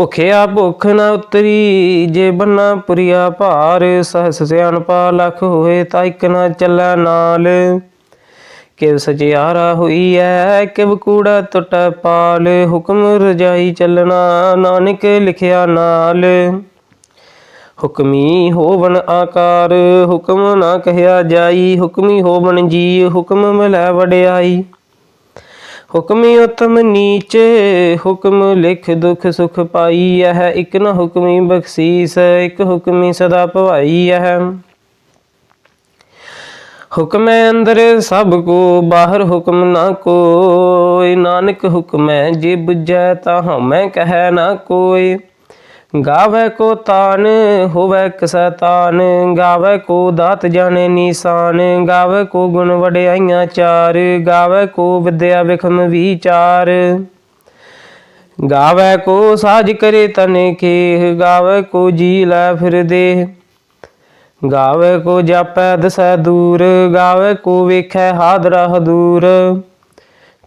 ਭੁਖਿਆ ਭੁਖ ਨਾ ਉਤਰੀ, ਜੇ ਬੰਨਾ ਪੁਰੀਆ ਭਾਰ, ਸਹਸ ਸਿਆਣਪਾ ਲਖ ਹੋਏ ਤਾਂ ਇਕ ਨ ਚੱਲੈ ਨਾਲ। ਕਿਵ ਸਜਿਆਰਾ ਹੋਈ ਐ, ਕਿਵ ਕੂੜਾ ਟੁੱਟੈ ਪਾਲ, ਹੁਕਮ ਰਜਾਈ ਚੱਲਣਾ ਨਾਨਕ ਲਿਖਿਆ ਨਾਲ। ਹੁਕਮੀ ਹੋਵਨ ਆਕਾਰ, ਹੁਕਮ ਨਾ ਕਹਿਆ ਜਾਈ, ਹੁਕਮੀ ਹੋਵਨ ਜੀ ਹੁਕਮ ਮਿਲੈ ਵਡਿਆਈ। ਹੁਕਮੀ ਉਤਮ ਨੀਚ, ਹੁਕਮ ਲਿਖ ਦੁਖ ਸੁਖ ਪਾਈ ਹੈ ਇਕ ਨ ਹੁਕਮੀ ਬਖਸ਼ੀਸ, ਇਕ ਹੁਕਮੀ ਸਦਾ ਭਵਾਈ ਹੈ ਹੁਕਮੈ ਅੰਦਰ ਸਭ ਕੋ, ਬਾਹਰ ਹੁਕਮ ਨਾ ਕੋਈ, ਨਾਨਕ ਹੁਕਮੈ ਜੇ ਬੁਝੈ ਤਾਂ ਹਮੈ ਕਹੈ ਨਾ ਕੋਈ। ਗਾਵੇ ਕੋ ਤਾਨ, ਹੋਵੇ ਕਸੈ ਤਾਨ ਗਾਵੇ ਕੋ ਦਾਤ ਜਾਣੇ ਨੀਸਾਨ, ਗਾਵੇ ਕੋ ਗੁਣ ਵਡਿਆਈਆਂ ਚਾਰ, ਗਾਵੇ ਕੋ ਵਿਦਿਆ ਵਿਖਮ ਵਿਚਾਰ। ਗਾਵੇ ਕੋ ਸਾਜ ਕਰੇ ਤਨ ਕੇ ਗਾਵੇ ਕੋ ਜੀ ਲੈ ਫਿਰ ਦੇ ਗਾਵੇ ਕੋ ਜਾਪੈ ਦਸੈ ਦੂਰ, ਗਾਵੇ ਕੋ ਵੇਖੈ ਹਾਦਰਾ ਹਦੂਰ।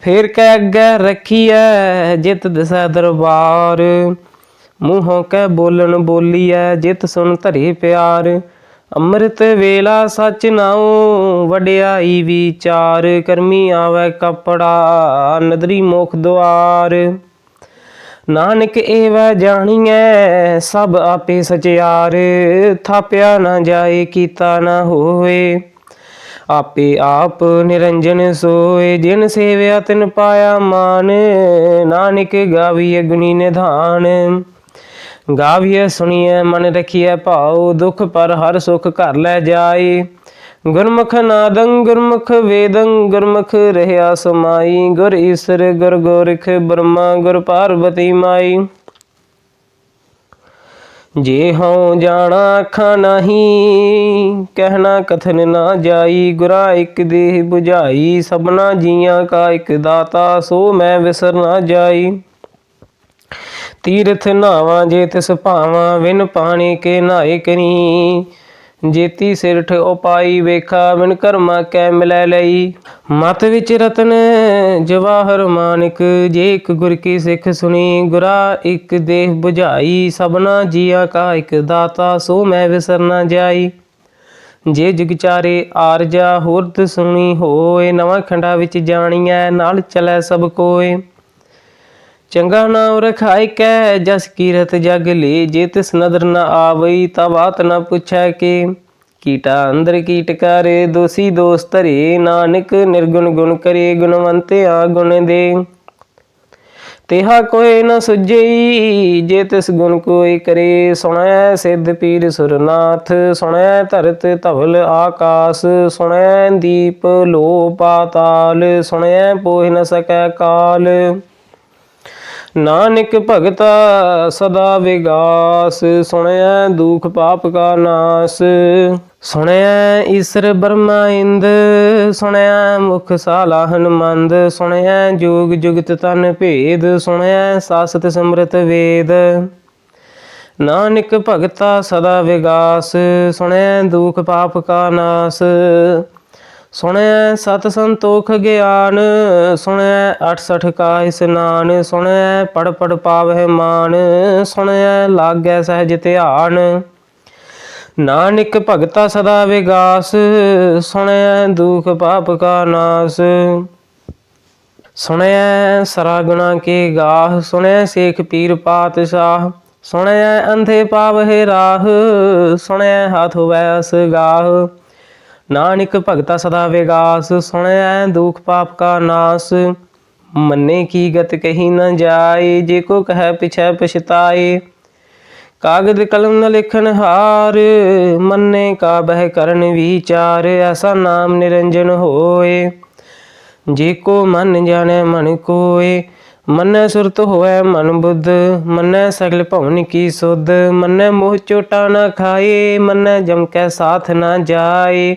ਫੇਰ ਕਹਿ ਅੱਗੇ ਰੱਖੀਐ ਜਿਤ ਦਸੈ ਦਰਬਾਰ। ਮੂੰਹੋਂ ਕਹਿ ਬੋਲਣ ਬੋਲੀਐ ਜਿਤ ਸੁਣ ਧਰੇ ਪਿਆਰ। ਅੰਮ੍ਰਿਤ ਵੇਲਾ ਸਚ ਨਾਉ ਵਡਿਆਈ ਵਿਚਾਰ। ਕਰਮੀ ਆਵੈ ਕਪੜਾ ਨਦਰੀ ਮੁਖ ਦੁਆਰ। ਨਾਨਕ ਏਵੈ ਜਾਣੀਐ ਸਭ ਆਪੇ ਸਚਿਆਰ। ਥਾਪਿਆ ਨਾ ਜਾਏ ਕੀਤਾ ਨਾ ਹੋਏ ਆਪੇ ਆਪ ਨਿਰੰਜਨ ਸੋਏ, ਜਿਨ ਸੇਵਿਆ ਤਿਨ ਪਾਇਆ ਮਾਨ, ਨਾਨਕ ਗਾਵੀਏ ਗੁਣੀ ਨਿਧਾਨ। ਗਾਵੀਏ ਸੁਣੀਏ ਮਨ ਰਖੀਏ ਭਾਉ, ਦੁਖ ਪਰ ਹਰ ਸੁਖ ਘਰ ਲੈ ਜਾਏ। ਗੁਰਮੁਖ ਨਾਦੰ, ਗੁਰਮੁਖ ਵੇਦੰ, ਗੁਰਮੁਖ ਰਹਿਆ ਸਮਾਈ। ਗੁਰ ਈਸਰ, ਗੁਰ ਗੋਰਖ ਬ੍ਰਹਮਾ, ਗੁਰ ਪਾਰਵਤੀ ਮਾਈ। ਜੇ ਹਉ ਜਾਣਾ ਅੱਖਾਂ ਨਹੀਂ ਕਹਿਣਾ ਕਥਨ ਨਾ ਜਾਈ, ਗੁਰਾ ਇੱਕ ਦੇਹ 부ਝਾਈ ਸਭਨਾ ਜੀਆਂ ਕਾ ਇੱਕ ਦਾਤਾ, ਸੋ ਮੈਂ ਵਿਸਰ ਨਾ ਜਾਈ। ਤੀਰਥ ਨਾਵਾਂ ਜੇ ਤਿਸ ਭਾਵਾਂ, ਵਿਨ ਪਾਣੀ ਕੇ ਨਾਏ ਕਨੀ ਜੇਤੀ ਸਿਰਠ ਉਪਾਈ ਵੇਖਾ ਵਿਨ ਕਰਮਾ ਕੈ ਮਿਲੈ ਲਈ। ਮਤ ਵਿੱਚ ਰਤਨ ਜਵਾਹਰ ਮਾਨਿਕ, ਜੇ ਇੱਕ ਗੁਰ ਕੀ ਸਿੱਖ ਸੁਣੀ, ਗੁਰਾ ਇੱਕ ਦੇਹ 부ਝਾਈ ਸਭਨਾ ਜੀਆ ਕਾ ਇੱਕ ਦਾਤਾ, ਸੋ ਮੈਂ ਵਿਸਰ ਨਾ ਜਾਈ। ਜੇ ਜੁਗਚਾਰੇ ਆਰਜਾ ਹੁਰਦ ਸੁਣੀ ਹੋਏ, ਨਵਾਂ ਖੰਡਾ ਵਿੱਚ ਜਾਣੀਐ, ਨਾਲ ਚਲੈ ਸਭ ਕੋਏ। ਚੰਗਾ ਨਾਮ ਰਖਾਇ ਕੈ, ਜਸ ਕੀਰਤ ਜਗ ਲੇ, ਜੇ ਤਿਸ ਨਦਰ ਨ ਆਵਈ ਤਾ ਬਾਤ ਨ ਪੁੱਛੈ ਕੇ। ਕੀਟਾ ਅੰਦਰ ਕੀਟ ਕਰੇ, ਦੋਸੀ ਦੋਸ ਧਰੇ, ਨਾਨਕ ਨਿਰਗੁਣ ਗੁਣ ਕਰੇ, ਗੁਣਵੰਤਿਆ ਗੁਣ ਦੇ। ਤੇਹਾ ਕੋਏ ਨ ਸੁਝਈ ਜੇ ਤਿਸ ਗੁਣ ਕੋਈ ਕਰੇ, ਸੁਣੈ ਸਿੱਧ ਪੀਰ ਸੁਰਨਾਥ, ਸੁਣੈ ਧਰਤ ਧਵਲ ਆਕਾਸ, ਸੁਣੈ ਦੀਪ ਲੋ ਪਾਤਾਲ ਸੁਣੈ ਪੋਹਿ ਨ ਸਕੈ ਕਾਲ। ਨਾਨਕ ਭਗਤਾ ਸਦਾ ਵਿਗਾਸ ਸੁਣਿਆ ਦੁਖ ਪਾਪ ਕਾ ਨਾਸ। ਸੁਣਿਆ ਈਸ਼ਰ ਬਰਮਾ ਇੰਦ ਸੁਣਿਆ ਮੁਖ ਸਾਲਾ ਹਨਮੰਦ ਸੁਣਿਆ ਜੋਗ ਜੁਗਤ ਤਨ ਭੇਦ ਸੁਣਿਆ ਸਾਸਤ ਸਮਰਤ ਵੇਦ। ਨਾਨਕ ਭਗਤਾ ਸਦਾ ਵਿਗਾਸ ਸੁਣਿਆ ਦੁਖ ਪਾਪ ਕਾ ਨਾਸ। ਸੁਣਿਆ ਸਤ ਸੰਤੋਖ ਗਿਆਨ, ਸੁਣੈ 68 ਕਾ ਇਸਨਾਨ ਸੁਣੈ ਪੜ ਪੜ ਪਾਵਹਿ ਮਾਨ, ਸੁਣੈ ਲਾਗੈ ਸਹਿਜ ਧਿਆਨ। ਨਾਨਕ ਭਗਤਾ ਸਦਾ ਵਿਗਾਸ ਸੁਣਿਆ ਦੁਖ ਪਾਪ ਕਾ ਨਾਸ। ਸੁਣਿਆ ਸਰਾਗੁਣਾ ਕੇ ਗਾਹ ਸੁਣਿਆ ਸੇਖ ਪੀਰ ਪਾਤਸ਼ਾਹ ਸੁਣਿਆ ਅੰਧੇ ਪਾਵਹਿ ਰਾਹ ਸੁਣਿਆ ਹੱਥ ਵੈਸ ਗਾਹ। ਨਾਨਕ ਭਗਤਾ ਸਦਾ ਵਿਗਾਸ ਸੁਣਿਆ ਦੁਖ ਪਾਪ ਕਾ ਨਾਸ। ਮੰਨੇ ਕੀ ਗਤ ਕਹੀ ਨ ਜਾਏ, ਜੇ ਕੋ ਕਹੈ ਪਿਛੈ ਪਛਤਾਏ। ਕਾਗਦ ਕਲਮ ਨ ਲਿਖਣ ਹਾਰ, ਮੰਨੇ ਕਾ ਬਹਿ ਕਰਨ ਵਿਚਾਰ, ਐਸਾ ਨਾਮ ਨਿਰੰਜਨ ਹੋਏ। ਜੇ ਕੋ ਮਨ ਜਾਣੈ ਮਨ ਕੋਏ, ਮੰਨੈ ਸੁਰਤ ਹੋਇ ਮਨ ਬੁੱਧ, ਮੰਨੈ ਸਗਲ ਭਵਨ ਕੀ ਸੁਧ, ਮੰਨੈ ਮੋਹ ਚੋਟਾ ਨਾ ਖਾਏ, ਮੰਨੈ ਜਮ ਕੈ ਸਾਥ ਨਾ ਜਾਏ।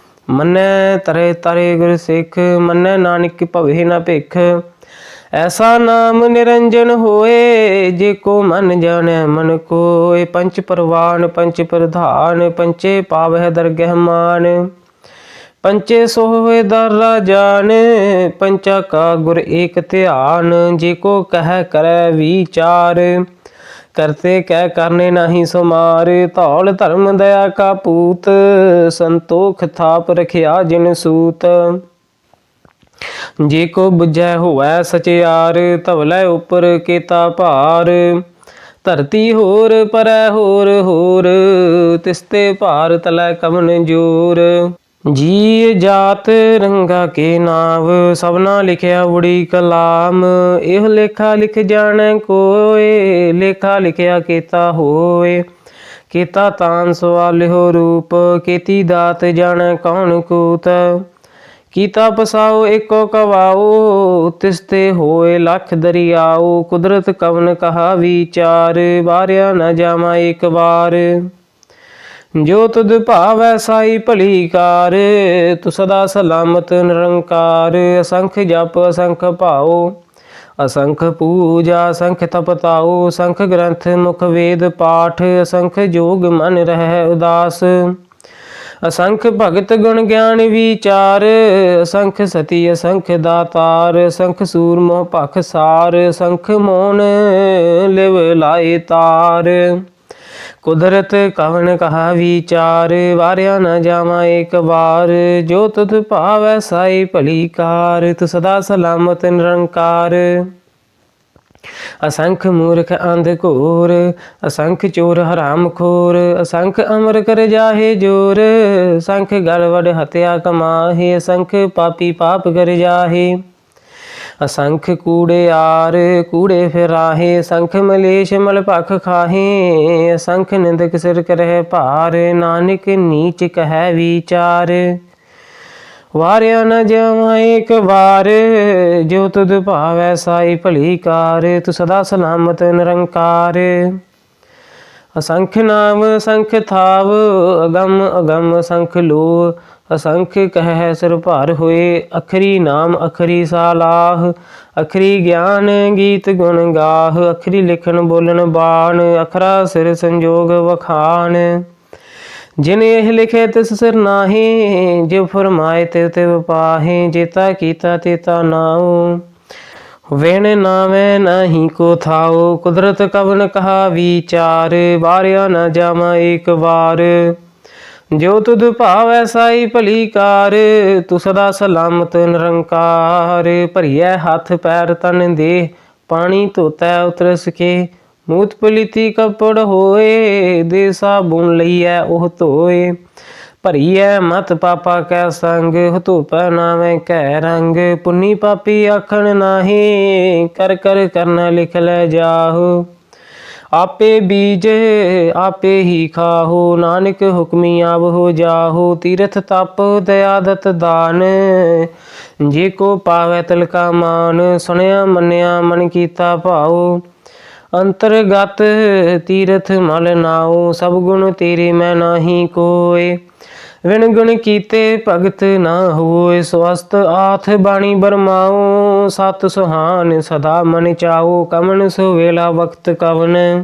ਮੰਨੈ ਤਰੇ ਤਰੇ ਗੁਰ ਸਿੱਖ, ਮੰਨੈ ਨਾਨਕ ਭਵੇ ਨਾ ਭਿਖ। ਐਸਾ ਨਾਮ ਨਿਰੰਜਨ ਹੋਏ, ਜੇ ਕੋ ਮਨ ਜਾਣੈ ਮਨ ਕੋਏ। ਪੰਚ ਪਰਵਾਨ, ਪੰਚ ਪ੍ਰਧਾਨ, ਪੰਚੇ ਪਾਵਹਿ ਦਰਗਹਿ ਮਾਨ। ਪੰਚੇ ਸੋਹੇ ਦਰ ਰਾਜਾਨ ਪੰਚਾ ਕਾ ਗੁਰ ਏਕ ਧਿਆਨ। ਜੇ ਕੋ ਕਹਿ ਕਰੈ ਵਿਚਾਰ ਕਰਤੇ ਕਹਿ ਕਰਨੇ ਨਹੀਂ ਸੁਮਾਰ। ਧੌਲ ਧਰਮ ਦਇਆ ਕਾ ਪੂਤ, ਸੰਤੋਖ ਥਾਪ ਰਖਿਆ ਜਿਨ ਸੂਤ। ਜੇ ਕੋ ਬੁਝੈ ਹੋਵੈ ਸਚਿਆਰ, ਧਵਲੇ ਉਪਰ ਕੇਤਾ ਭਾਰ। ਧਰਤੀ ਹੋਰ ਪਰੈ ਹੋਰ ਹੋਰ, ਤਿਸਤੇ ਭਾਰ ਤਲੈ ਕਮਨ ਜੋਰ। ਜੀ ਜਾਤ ਰੰਗਾ ਕੇ ਨਾਵ, ਸਭਨਾ ਲਿਖਿਆ ਉੜੀ ਕਲਾਮ। ਇਹ ਲੇਖਾ ਲਿਖ ਜਾਣੈ ਕੋਏ, ਲੇਖਾ ਲਿਖਿਆ ਕੀਤਾ ਹੋਏ। ਕੀਤਾ ਤਾਨ ਸਵਾਲਿਓ ਰੂਪ, ਕੀਤੀ ਦਾਤ ਜਾਣੈ ਕੌਣ ਕੂਤ। ਕੀਤਾ ਪਸਾਓ ਏਕੋ ਕਵਾਓ, ਤਿਸਤੇ ਹੋਏ ਲਖ ਦਰਿਆਓ। ਕੁਦਰਤ ਕਵਨ ਕਹਾ ਵਿਚਾਰ, ਵਾਰਿਆ ਨ ਜਾਮਾ ਇੱਕ ਵਾਰ। ਜੋ ਤੁਧ ਭਾਵੈ ਸਾਈ ਭਲੀ ਕਾਰ, ਤੂੰ ਸਦਾ ਸਲਾਮਤ ਨਿਰੰਕਾਰ, ਅਸੰਖ ਜਪ, ਅਸੰਖ ਭਾਉ, ਅਸੰਖ ਪੂਜਾ, ਅਸੰਖ ਤਪਤਾਉ, ਅਸੰਖ ਗ੍ਰੰਥ, ਮੁਖ ਵੇਦ ਪਾਠ, ਅਸੰਖ ਜੋਗ ਮਨ ਰਹਿ ਉਦਾਸ, ਅਸੰਖ ਭਗਤ ਗੁਣ ਗਿਆਨ ਵਿਚਾਰ, ਅਸੰਖ ਸਤੀ, ਅਸੰਖ ਦਾਤਾਰ, ਅਸੰਖ ਸੂਰ ਮੋਹ ਭਖ ਸਾਰ, ਅਸੰਖ ਮੋਨ ਲਿਵ ਲਾਏ ਤਾਰ। ਕੁਦਰਤ ਕਵਣ ਕਹਾ ਵਿਚਾਰ ਵਾਰਿਆ ਨਾ ਜਾਵਾ ਇੱਕ ਵਾਰ। ਜੋ ਤੁਧ ਭਾਵੈ ਸਾਈ ਭਲੀ ਕਾਰ ਤੁ ਸਦਾ ਸਲਾਮਤ ਨਿਰੰਕਾਰ। ਅਸੰਖ ਮੂਰਖ ਅੰਧ ਘੋਰ, ਅਸੰਖ ਚੋਰ ਹਰਾਮ ਖੋਰ, ਅਸੰਖ ਅਮਰ ਕਰ ਜਾਹੇ ਜੋਰ। ਸੰਖ ਗਲਵੜ ਹਤਿਆ ਕਮਾਹੇ, ਅਸੰਖ ਪਾਪੀ ਪਾਪ ਕਰ ਜਾਹੇ। ਅਸੰਖ ਕੂੜੇ ਆਰ ਕੂੜੇ ਫਿਰਾਹੇ, ਸੰਖ ਮਲੇਸ਼ ਮਲ ਭਖ ਖਾਹੇ, ਅਸੰਖ ਨਿੰਦਕ ਸਿਰ ਕਰਹਿ ਭਾਰ, ਨਾਨਕ ਨੀਚ ਕਹੈ ਵਿਚਾਰ। ਵਾਰਿਆ ਨ ਜਾਵਾਂ ਇੱਕ ਵਾਰ, ਜੋ ਤੁਧ ਭਾਵੈ ਸਾਈ ਭਲੀ ਕਾਰ, ਤੂੰ ਸਦਾ ਸਲਾਮਤ ਨਿਰੰਕਾਰ। ਅਸੰਖ ਨਾਮ ਸੰਖ ਥਾਵ, ਅਗਮ ਅਗੰਮ ਸੰਖ ਲੋ ਅਸੰਖ ਕਹਿ ਸਿਰ ਭਰ ਹੋਏ, ਅਖਰੀ ਨਾਮ ਅਖਰੀ ਸਾਲਾਹ, ਅਖਰੀ ਗਿਆਨ ਗੀਤ ਗੁਣ ਗਾਹ, ਅਖਰੀ ਲਿਖਣ ਬੋਲਣ ਬਾਣ, ਅਖਰਾ ਸਿਰ ਸੰਜੋਗ ਵਖਾਣ। ਜਿਨ ਇਹ ਲਿਖੇ ਤਿਸ ਸਿਰ ਨਾਹੀ ਜੋ ਫਰਮਾਏ ਤੇ ਤੇ ਪਾਹੇ, ਜੇਤਾ ਕੀਤਾ ਤੇਤਾ ਨਾਉ। ਵੇਣ ਨਾਵੇਂ ਨਹੀਂ ਕੋ ਥਾਓ ਕੁਦਰਤ ਕਵਨ ਕਹਾ ਵਿਚਾਰ, ਵਾਰਿਆ ਨਾ ਜਾਮਾ ਇੱਕ ਵਾਰ। ਜੋ ਤੁਧ ਭਾਵੈ ਸਾਈ ਭਲੀ ਕਾਰ, ਤੂੰ ਸਦਾ ਸਲਾਮਤ ਨਿਰੰਕਾਰ। ਭਰੀਐ ਹੱਥ ਪੈਰ ਤਨ ਦੇ, ਪਾਣੀ ਧੋਤੈ ਉਤਰ ਸਕੇ ਮੂਤ ਪਲੀਤੀ ਕਪੜ ਹੋਏ, ਦੇ ਸਾਬੁਨ ਲਈਐ ਉਹ ਧੋਏ। ਭਰੀਐ ਮਤ ਪਾਪਾ ਕੈ ਸੰਗ, ਧੂਪੈ ਨਾਵੇਂ ਕੈ ਰੰਗ। ਪੁੰਨੀ ਪਾਪੀ ਆਖਣ ਨਾਹੀ, ਕਰ ਕਰ ਕਰਨਾ ਲਿਖ ਲੈ ਜਾਹੋ। ਆਪੇ ਬੀਜ, ਆਪੇ ਹੀ ਖਾਹੋ। ਨਾਨਕ ਹੁਕਮੀ ਆਵ ਹੋ ਜਾਹੋ, ਤੀਰਥ ਤਪ ਦਇਆਦਤ ਦਾਨ। ਜੇ ਕੋ ਪਾਵੈ ਤਿਲਕਾ ਮਾਨ, ਸੁਣਿਆ ਮੰਨਿਆ ਮਨ ਕੀਤਾ ਭਾਉ। ਅੰਤਰਗਤ ਤੀਰਥ ਮਲ ਨਾਉ, ਸਭ ਗੁਣ ਤੇਰੇ ਮੈਂ ਨਾਹੀ ਕੋਏ। ਵਿਣ ਗੁਣ ਕੀਤੇ ਭਗਤ ਨਾ ਹੋਏ ਸਵਸਤ ਆਥ ਬਾਣੀ ਬਰਮਾਉ, ਸਤ ਸੁਹਾਨ ਸਦਾ ਮਨ ਚਾਉ ਕਮਨ ਸੋ ਵੇਲਾ ਵਕਤ ਕਵਨ।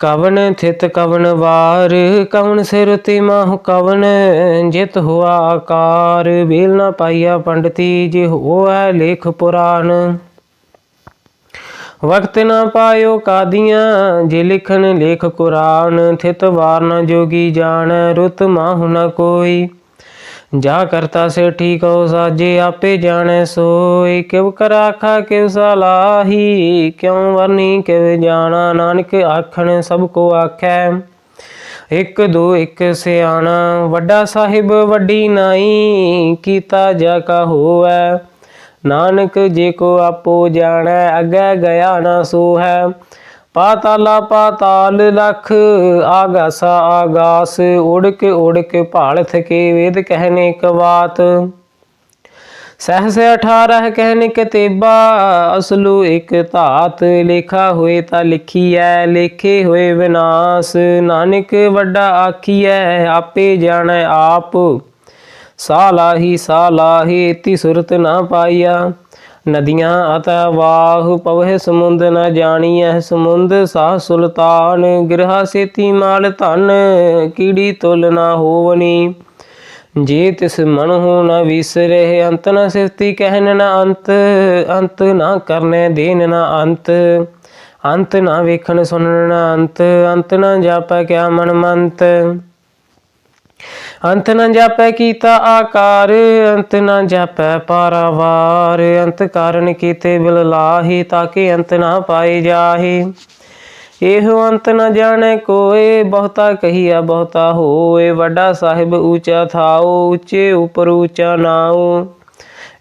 ਕਵਨ ਥਿਤ ਕਵਨ ਵਾਰ, ਕਵਨ ਸਿਰ ਤੇ ਮਾਹੁ ਕਵਨ, ਜਿਤ ਹੁਆ ਆਕਾਰ। ਵੇਲ ਨਾ ਪਾਈਆ ਪੰਡਤੀ ਜੇ ਹੋਐ ਲੇਖ ਪੁਰਾਨ। ਵਕਤ ਨਾ ਪਾਇਓ ਕਾਦੀਆਂ, ਜੇ ਲਿਖਣ ਲੇਖ ਕੁਰਾਨ, ਥਿਤ ਵਾਰ ਨ ਜੋਗੀ ਜਾਣ, ਰੁਤ ਮਾਹੁ ਨ ਕੋਈ। ਜਾ ਕਰਤਾ ਸੇ ਠੀਕ ਹੋ ਸਾਜੇ, ਆਪੇ ਜਾਣੈ ਸੋਈ। ਕਿਵ ਕਰਾਖਾ ਕਿਵ ਸਲਾਹੀ, ਕਿਉ ਵਰਨੀ, ਕਿਵ ਜਾਣਾ, ਨਾਨਕ ਆਖਣ ਸਭ ਕੋ ਆਖੈ। ਇੱਕ ਦੋ ਇੱਕ ਸਿਆਣਾ, ਵੱਡਾ ਸਾਹਿਬ ਵੱਡੀ ਨਾਈ, ਕੀਤਾ ਜਾ ਕਾ ਹੋਵੈ। ਨਾਨਕ ਜੇ ਕੋ ਆਪੋ ਜਾਣੈ, ਅੱਗੇ ਗਿਆ ਨਾ ਸੋ ਹੈ ਪਾਤਾਲਾ ਪਾਤਾਲ ਲਖ, ਆਗਾਸਾ ਆਗਾਸ, ਉੜਕ ਉੜਕ ਭਾਲਥ ਕੇ ਵੇਦ ਕਹਿਨੇ ਕਵਾਤ। ਸਹਸ 18 ਕਹਿਨ ਕਤੇਬਾ ਅਸਲੂ ਇਕ ਧਾਤ, ਲੇਖਾ ਹੋਏ ਤਾਂ ਲਿਖੀਐ, ਲੇਖੇ ਹੋਏ ਵਿਨਾਸ਼। ਨਾਨਕ ਵੱਡਾ ਆਖੀਐ, ਆਪੇ ਜਾਣੈ ਆਪ। ਸਾਲਾਹੀ ਸਾਲਾਹੀ ਤੀ ਸੁਰਤ ਨਾ ਪਾਈਆ। ਨਦੀਆਂ ਅਤੈ ਵਾਹ ਪਵਹਿ ਸਮੁੰਦ ਨ ਜਾਣੀਐ। ਸਮੁੰਦ ਸਾਹ ਸੁਲਤਾਨ, ਗ੍ਰਹ ਸੇਤੀ ਮਾਲ ਧਨ, ਕੀੜੀ ਤੁਲ ਨਾ ਹੋਵਨੀ। ਜੇ ਤਿਸ ਮਨ ਹੋ ਨ ਵਿਸਰੇ, ਅੰਤ ਨ ਸਿਫਤੀ ਕਹਿਨ ਨ ਅੰਤ। ਅੰਤ ਨਾ ਕਰਨੇ ਦੇਨ ਨ ਅੰਤ। ਅੰਤ ਨਾ ਵੇਖਣ, ਸੁਣਨ ਨ ਅੰਤ। ਅੰਤ ਨ ਜਾਪੈ ਕਿਆ ਮਨ ਮੰਤ। ਅੰਤ ਨ ਜਾਪੈ ਕੀਤਾ ਆਕਾਰ, ਅੰਤ ਨ ਜਾਪੈ ਪਾਰਾਵਾਰ। ਅੰਤ ਕਾਰਨ ਕੀਤੇ ਬਿਲ ਲਾਹੀ ਤਾਕੇ ਅੰਤ ਨਾ ਪਾਏ ਜਾਹੇ। ਇਹੋ ਅੰਤ ਨ ਜਾਣੈ ਕੋਏ, ਬਹੁਤਾ ਕਹੀਆ ਬਹੁਤਾ ਹੋਏ। ਵੱਡਾ ਸਾਹਿਬ ਊਚਾ ਥਾਓ, ਉੱਚੇ ਉਪਰ ਊਚਾ ਨਾਉ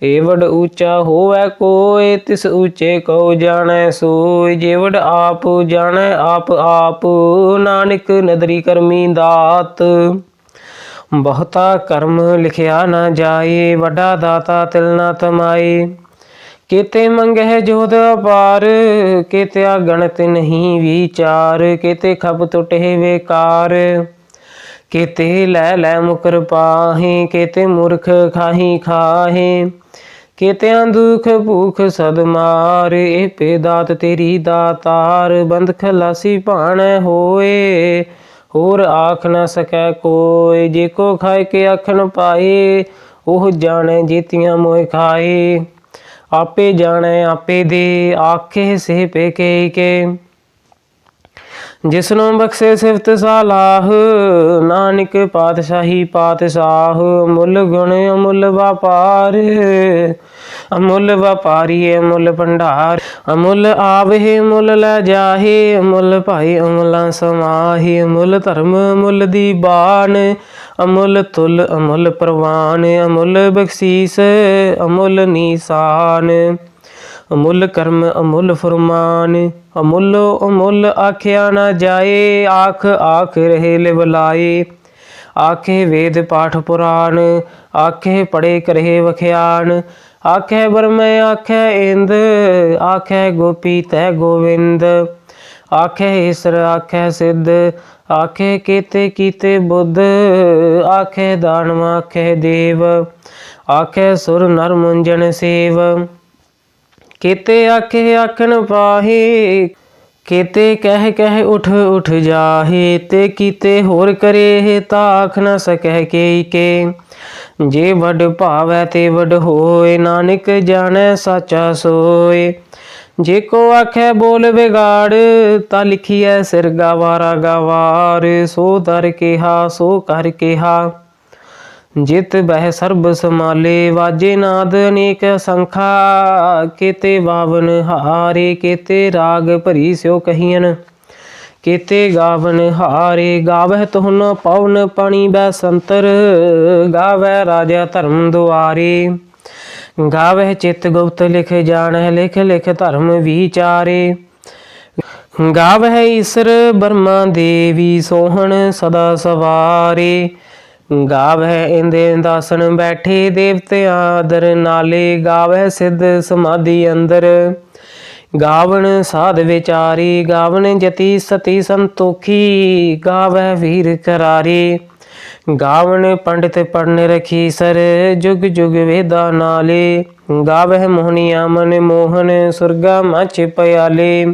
ਏਵੜ ਊਚਾ ਹੋਵੈ ਕੋਏ, ਤਿਸ ਊਚੇ ਕੋ ਜਾਣੈ ਸੋਇ ਜੇਵੜ ਆਪ ਜਾਣੈ, ਆਪ ਆਪ, ਨਾਨਕ ਨਦਰੀ ਕਰਮੀ ਦਾਤ। ਬਹੁਤਾ ਕਰਮ ਲਿਖਿਆ ਨਾ ਜਾਏ, ਵੱਡਾ ਦਾਤਾ ਤਿਲ ਨਾ ਤਮਾਏ। ਕੀਤੇ ਮੰਗਹਿ ਜੋਦ ਅਪਾਰ, ਕੀਤੇ ਗਣਤ ਨਹੀਂ ਵਿਚਾਰ, ਕੀਤੇ ਖਬ ਟੁਟੇ ਵੇਕਾਰ। ਕੀਤੇ ਲੈ ਲੈ ਮੁਕਰ ਪਾਹੇ, ਕੀਤੇ ਮੂਰਖ ਖਾਹੀ ਖਾਹੇ। ਕੀਤਿਆਂ ਦੁਖ ਭੂਖ ਸਦ ਮਾਰ, ਇਹ ਪੇਦਾਤ ਤੇਰੀ ਦਾਤਾਰ, ਬੰਦ ਖਲਾਸੀ ਭਾਣ ਹੋਏ। ਹੋਰ ਆਖ ਨਾ ਸਕੈ ਕੋਈ, ਜੇ ਕੋ ਖਾਏ ਕੇ ਆਖਣ ਪਾਏ, ਉਹ ਜਾਣੈ ਜੀਤੀਆਂ ਮੋਇ ਖਾਏ। ਆਪੇ ਜਾਣੈ, ਆਪੇ ਦੇ, ਆਖੇ ਸੇ ਪੇ ਕੇ ਕੇ। ਜਿਸਨੂੰ ਬਖਸ਼ੇ ਸਿਫਤ ਸਾਲਾਹ, ਨਾਨਕ ਪਾਤਸ਼ਾਹੀ ਪਾਤਸ਼ਾਹ, ਮੁੱਲ ਗੁਣ ਅਮੁੱਲ ਵਪਾਰ। ਅਮੁੱਲ ਵਪਾਰੀ ਅਮੁੱਲ ਭੰਡਾਰ, ਅਮੁੱਲ ਆਵਹਿ ਮੁੱਲ ਲੈ ਜਾਹੇ, ਅਮੁੱਲ ਭਾਈ ਅਮੁੱਲਾ ਸਮਾਹੀ, ਅਮੁੱਲ ਧਰਮ ਅਮੁੱਲ ਦੀ ਬਾਣ, ਅਮੁੱਲ ਤੁਲ ਅਮੁੱਲ ਪ੍ਰਵਾਨ, ਅਮੁੱਲ ਬਖਸ਼ੀਸ ਅਮੁੱਲ ਨੀਸਾਨ, ਅਮੁੱਲ ਕਰਮ ਅਮੁੱਲ ਫਰਮਾਨ, ਅਮੁੱਲ ਅਮੁੱਲ ਆਖਿਆ ਨਾ ਜਾਏ, ਆਖ ਆਖ ਰਹੇ ਲਿਵ ਲਾਏ। ਆਖੇ ਵੇਦ ਪਾਠ ਪੁਰਾਣ, ਆਖੇ ਪੜੇ ਕਰਹਿ ਵਖਿਆਨ ਆਖੇ ਬਰਮੈ ਆਖੇ ਇੰਦ, ਆਖੇ ਗੋਪੀ ਤੈ ਗੋਵਿੰਦ। ਆਖੇ ਈਸਰ, ਆਖੇ ਸਿੱਧ, ਆਖੇ ਕੀਤੇ ਕੀਤੇ ਬੁੱਧ, ਆਖੇ ਦਾਨਵ, ਆਖੇ ਦੇਵ, ਆਖੇ ਸੁਰ ਨਰ ਮੁੰਜਨ ਸੇਵ। ਕੀਤੇ ਆਖੇ ਆਖਣ ਪਾਹੇ ਕੀਤੇ ਕਹਿ ਕਹਿ ਉਠ ਉਠ ਜਾਹੇ ਤੇ ਕੀਤੇ ਹੋਰ ਕਰੇ ਤਾ ਆਖ ਨ ਸਕੈ ਕੇ ਕੇ। ਜੇ ਵੱਡ ਭਾਵੈ ਤੇ ਵੱਡ ਹੋਏ ਨਾਨਕ ਜਾਣੈ ਸਾਚਾ ਸੋਏ। ਜੇ ਕੋ ਆਖੈ ਬੋਲ ਵਿਗਾੜ ਤਾ ਲਿਖੀਐ ਸਿਰ ਗਵਾਰਾ ਗਵਾਰ। ਸੋ ਦਰ ਕਿਹਾ ਸੋ ਕਰ ਕਿਹਾ। ਜਿਤ ਬਹਿ ਸਰਬ ਸਮਾਲੇ ਵਾਜੇ ਨਾਦ ਅਨੇਕ ਸੰਖਾ, ਕੀਤੇ ਵਾਵਨ ਹਾਰੇ, ਕੀਤੇ ਰਾਗ ਭਰੀ ਸਿਓ ਕਹੀਨ ਕੀਤੇ ਗਾਵਨ ਹਾਰੇ, ਗਾਵਹਿ ਤੁਹਨ ਪਵਨ ਪਾਣੀ ਬੈ ਸੰਤਰ ਗਾਵੈ ਰਾਜਾ ਧਰਮ ਦੁਆਰੇ, ਗਾਵਹਿ ਚਿਤ ਗੁਪਤ ਲਿਖ ਜਾਣਹਿ, ਲਿਖ ਲਿਖ ਧਰਮ ਵਿਚਾਰੇ, ਗਾਵਹਿ ਈਸਰ ਬਰਮਾ ਦੇਵੀ ਸੋਹਣ ਸਦਾ ਸਵਾਰੇ ਗਾਵਹਿ ਇੰਦੇ ਦਾਸਨ ਬੈਠੇ ਦੇਵਤਿਆਂ ਆਦਰ, ਨਾਲੇ ਗਾਵੈ ਸਿੱਧ ਸਮਾਧੀ ਅੰਦਰ। ਗਾਵਣ ਸਾਧ ਵਿਚਾਰੀ, ਗਾਵਣ ਜਤੀ ਸਤੀ ਸੰਤੋਖੀ, ਗਾਵਹਿ ਵੀਰ ਕਰਾਰੇ। ਗਾਵਣ ਪੰਡਿਤ ਪੜਨ ਰਖੀ ਸਰ, ਜੁਗ ਜੁਗ ਵੇਦਾ ਨਾਲੇ। ਗਾਵਹਿ ਮੋਹਨੀਆ ਮਨ ਮੋਹਨ, ਸੁਰਗਾ ਮਚ ਪਿਆਲੇ।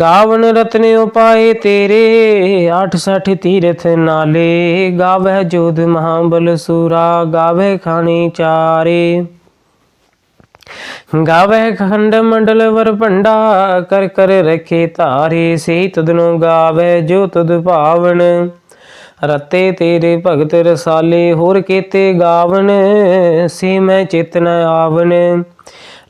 ਗਾਵਨ ਰਤਨਿਓ ਪਾਏ ਤੇਰੇ 68 ਤੀਰਥ ਨਾਲੇ। ਗਾਵਹਿ ਜੋਧ ਮਹਾਬਲ ਸੂਰਾ, ਗਾਵਹਿ ਖਾਣੀ ਚਾਰੇ। ਗਾਵਹਿ ਖੰਡ ਮੰਡਲ ਵਰ ਭੰਡਾ, ਕਰ ਕਰ ਰਖੇ ਧਾਰੇ। ਸੇ ਤਦਨੋ ਗਾਵੈ ਜੋ ਤਦ ਭਾਵਨ। ਰਤੇ ਤੇਰੇ ਭਗਤ ਰਸਾਲੇ, ਹੋਰ ਕੀਤੇ ਗਾਵਨ, ਸੇ ਮੈਂ ਚਿਤ ਆਵਨ।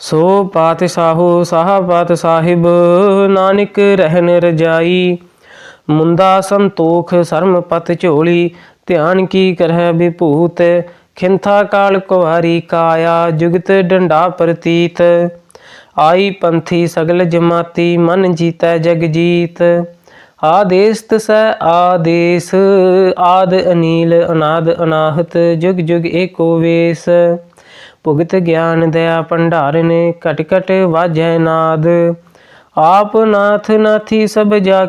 ਸੋ ਪਾਤਸ਼ਾਹੋ ਸਾਹਬਾਤ ਸਾਹਿਬ, ਨਾਨਕ ਰਹਿਨ ਰਜਾਈ। ਮੁੰਦਾ ਸੰਤੋਖ ਸਰਮ ਪਤ ਝੋਲੀ, ਧਿਆਨ ਕੀ ਕਰਹਿ ਵਿਭੂਤ। ਖਿੰਥਾ ਕਾਲ ਕੁਵਾਰੀ ਕਾਇਆ, ਜੁਗਤ ਡੰਡਾ ਪ੍ਰਤੀਤ। ਆਈ ਪੰਥੀ ਸਗਲ ਜਮਾਤੀ, ਮਨ ਜੀਤੈ ਜਗ ਜੀਤ। ਆਦੇਸ ਤਸੈ ਆਦੇਸ, ਆਦ ਅਨੀਲ, ਅਨਾਦ ਅਨਾਹਤ, ਜੁਗ ਜੁਗ ਏਕੋ ਵੇਸ। ਭੁਗਤ ਗਿਆਨ ਦਇਆ ਭੰਡਾਰਨ ਕਟ ਘਟ ਵਾਜੈ ਨਾਦ। ਆਪ ਨਾਥ ਨਾਥੀ ਸਭ ਜਾ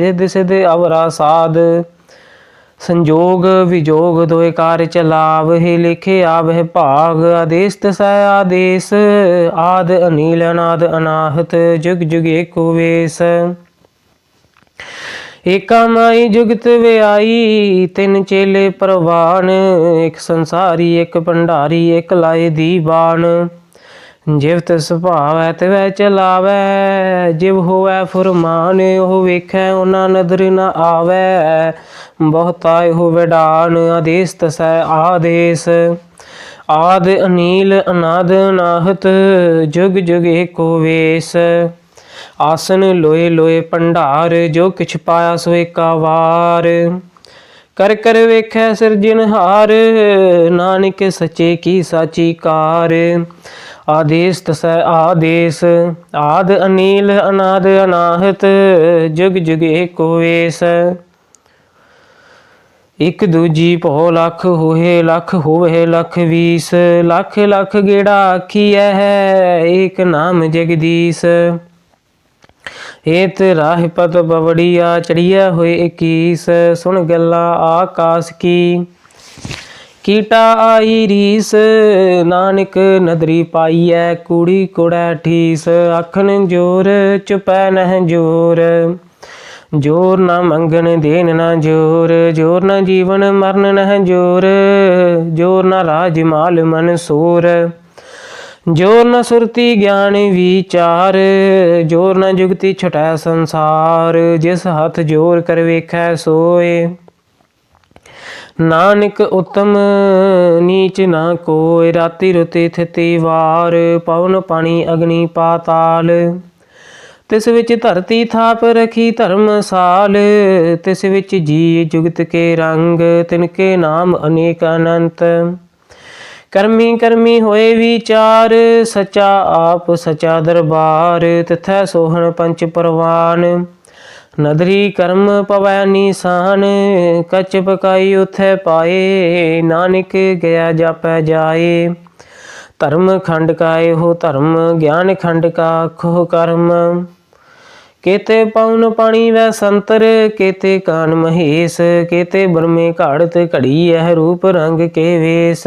ਰਿਦ ਸਿਧ ਅਵਰਾ ਸਾਧ ਸੰਜੋਗ ਵਿਜੋਗ ਦੋਇ ਕਾਰ ਚਲਾਵਹਿ ਲਿਖੇ ਆਵਹਿ ਭਾਗ। ਆਦੇਸ ਤਸੈ ਆਦੇਸ, ਆਦ ਅਨੀਲ, ਅਨਾਦ ਅਨਾਹਤ, ਜੁਗ ਜੁਗ ਏਕੋ ਵੇਸ। ਏਕਾ ਮਾਈ ਜੁਗਤ ਵਿਆਈ ਤਿੰਨ ਚੇਲੇ ਪ੍ਰਵਾਨ, ਇੱਕ ਸੰਸਾਰੀ, ਇੱਕ ਭੰਡਾਰੀ, ਇੱਕ ਲਾਏ ਦੀਵਾਨ ਜਿਵ ਤਿਸ ਭਾਵੈ, ਤਿਵੈ ਚਲਾਵੈ, ਜਿਵ ਹੋਵੈ ਫੁਰਮਾਨ, ਉਹ ਵੇਖੈ, ਉਹਨਾਂ ਨਦਰ ਨ ਆਵੈ। ਬਹੁਤਾ ਹੋ ਵਿਡਾਨ ਆਦੇਸ ਤਸੈ ਆਦੇਸ। ਆਦ ਅਨੀਲ ਅਨਾਦ ਅਨਾਹਤ ਜੁਗ ਜੁਗ ਏਕੋ ਵੇਸ। ਆਸਨ ਲੋਏ ਲੋਏ ਭੰਡਾਰ, ਜੋ ਕਿਛ ਪਾਇਆ ਸੋ ਏਕਾ ਵਾਰ। ਕਰ ਕਰ ਵੇਖੈ ਸਿਰਜਣਹਾਰ ਨਾਨਕ ਸਚੇ ਕੀ ਸਾਚੀ ਕਾਰ। ਆਦੇਸ ਤਸੈ ਆਦੇਸ, ਆਦ ਅਨੀਲ ਅਨਾਦ ਅਨਾਹਤ, ਜੁਗ ਜੁਗ ਏਕੋ ਵੇਸ। ਇਕ ਦੂਜੀ ਭੋ ਲੱਖ ਹੋਏ ਲੱਖ, ਹੋਵੇ ਲੱਖ ਵੀਸ। ਲੱਖ ਲੱਖ ਗੇੜਾ ਆਖੀਐ ਹੈ, ਏਕ ਨਾਮ ਜਗਦੀਸ਼। ਏਤ ਰਾਹ ਪਤ ਬਵੜੀਆ ਚੜੀਆ ਹੋਏ 21 ਸੁਣ ਗੱਲਾਂ ਆਕਾਸ ਕੀ। ਕੀਟਾ ਆਈ ਰੀਸ, ਨਾਨਕ ਨਦਰੀ ਪਾਈਐ, ਕੂੜੀ ਕੁੜੈ ਠੀਸ, ਆਖਣ ਜੋਰ, ਚੁਪੈ ਨਹਿ ਜੋਰ। ਜੋਰ ਨਾ ਮੰਗਣ ਦੇਨ ਨਾ ਜੋਰ ਜੋਰ ਨਾ ਜੀਵਨ ਮਰਨ ਨਹਿ ਜੋਰ ਜੋਰ ਨਾ ਰਾਜ ਮਾਲ ਮਨ ਸੋਰ। ਜੋਰ ਨ ਸੁਰਤੀ ਗਿਆਨ ਵਿਚਾਰ ਜੋਰ ਨ ਜੁਗਤੀ ਛਟੈ ਸੰਸਾਰ, ਜਿਸ ਹੱਥ ਜੋਰ ਕਰ ਵੇਖੈ ਸੋਏ। ਨਾਨਕ ਉਤਮ, ਨੀਚ ਨਾ ਕੋਇ, ਰਾਤੀ ਰੁਤੇ ਥਿਤੀ ਵਾਰ, ਪਵਨ ਪਾਣੀ ਅਗਨੀ ਪਾਤਾਲ। ਤਿਸ ਵਿੱਚ ਧਰਤੀ ਥਾਪ ਰਖੀ ਧਰਮਸਾਲ ਤਿਸ ਵਿੱਚ ਜੀ ਜੁਗਤ ਕੇ ਰੰਗ ਤਿਨਕੇ ਨਾਮ ਅਨੇਕ ਅਨੰਤ। ਕਰਮੀ ਕਰਮੀ ਹੋਏ ਵਿਚਾਰ, ਸਚਾ ਆਪ ਸਚਾ ਦਰਬਾਰ, ਤਿਥੈ ਸੋਹਣ ਪੰਚ ਪਰਵਾਨ। ਨਦਰੀ ਕਰਮ ਪਵੈ ਨਿਸ਼ਾਨ, ਕਚ ਪਕਾਈ ਉਥੈ ਪਾਏ, ਨਾਨਕ ਗਿਆ ਜਾਪੈ ਜਾਏ। ਧਰਮ ਖੰਡ ਕਾ ਇਹੋ ਧਰਮ, ਗਿਆਨ ਖੰਡ ਕਾ ਖੋ ਕਰਮ। ਕੇਤੇ ਪਉਨ ਪਾਣੀ ਵੈ ਸੰਤਰ, ਕੇਤੇ ਕਾਨ ਮਹੇਸ਼, ਕੇਤੇ ਬਰਮੇ ਘਾੜਤ ਘੜੀ ਇਹ ਰੂਪ ਰੰਗ ਕੇ ਵੇਸ।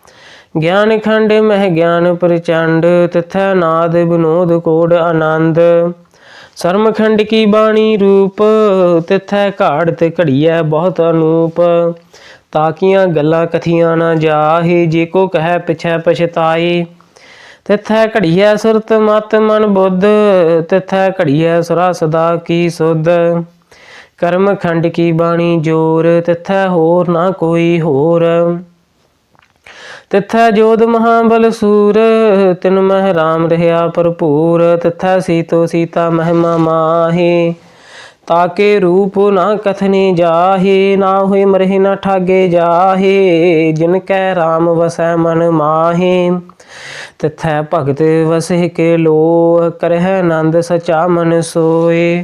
ਗਿਆਨ ਖੰਡ ਮਹਿ ਗਿਆਨ ਪ੍ਰਚੰਡ, ਤਥੈ ਨਾਦ ਬਿਨੋਦ ਕੋੜ ਆਨੰਦ। ਸਰਮ ਖੰਡ ਕੀ ਬਾਣੀ ਰੂਪ, ਤਿਥੈ ਘਾੜ ਘਾੜਤ ਘੜੀਐ ਬਹੁਤ ਅਨੂਪ। ਤਾਕੀਆਂ ਗੱਲਾਂ ਕਥੀਆਂ ਨਾ ਜਾਹੇ, ਜੇ ਕੋ ਕਹੈ ਪਿਛੈ ਪਛਤਾਈ ਤਿਥੈ ਘੜੀਐ ਸੁਰਤ ਮਤ ਮਨ ਬੁੱਧ, ਤਿਥੈ ਘੜੀਐ ਸੁਰਾ ਸਦਾ ਕੀ ਸੁਧ। ਕਰਮ ਖੰਡ ਕੀ ਬਾਣੀ ਜੋਰ, ਤਿਥੈ ਹੋਰ ਨਾ ਕੋਈ ਹੋਰ। ਤਿਥੈ ਜੋਧ ਮਹਾਬਲ ਸੂਰ, ਤਿਨ ਮਹਿ ਰਾਮ ਰਹਾ ਭਰਪੂਰ, ਤਿਥੈ ਸੀਤੋ ਸੀਤਾ ਮਹਿਮਾ ਮਾਹੀ। ਤਾਕੇ ਰੂਪ ਨਾ ਕਥਨੀ ਜਾਹੇ, ਨਾ ਹੋਏ ਮਰਹਿ ਨਾ ਠਾਗੇ ਜਾਹੇ, ਜਿਨ ਕੈ ਰਾਮ ਵਸੈ ਮਨ ਮਾਹੇ। ਤਿਥੈ ਭਗਤ ਵਸਹਿ ਕੇ ਲੋ ਕਰਹਿ ਆਨੰਦ ਸਚਾ ਮਨ ਸੋਏ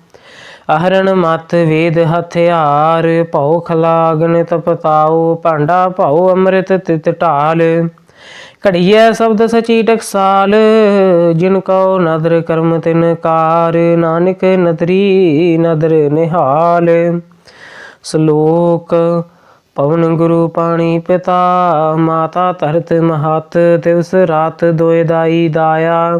ਅਹਰਣ ਮਤ ਵੇਦ ਹਥਿਆਰ, ਭਉ ਖਲਾਗਨ ਤਪਤਾਉ ਭਾਂਡਾ ਭਉ ਅੰਮ੍ਰਿਤ ਤਿਤ ਢਾਲ। ਘੜੀਐ ਸ਼ਬਦ ਸਚੀ ਟਕਸਾਲ, ਜਿਨ ਕਉ ਨਦਰ ਕਰਮ ਤਿਨ ਕਾਰ, ਨਾਨਕ ਨਦਰੀ ਨਦਰ ਨਿਹਾਲ। ਸ਼ਲੋਕ, ਪਵਨ ਗੁਰੂ ਪਾਣੀ ਪਿਤਾ, ਮਾਤਾ ਧਰਤ ਮਹਤ ਦਿਵਸ ਰਾਤ ਦੋਇ ਦਾਈ ਦਾਇਆ।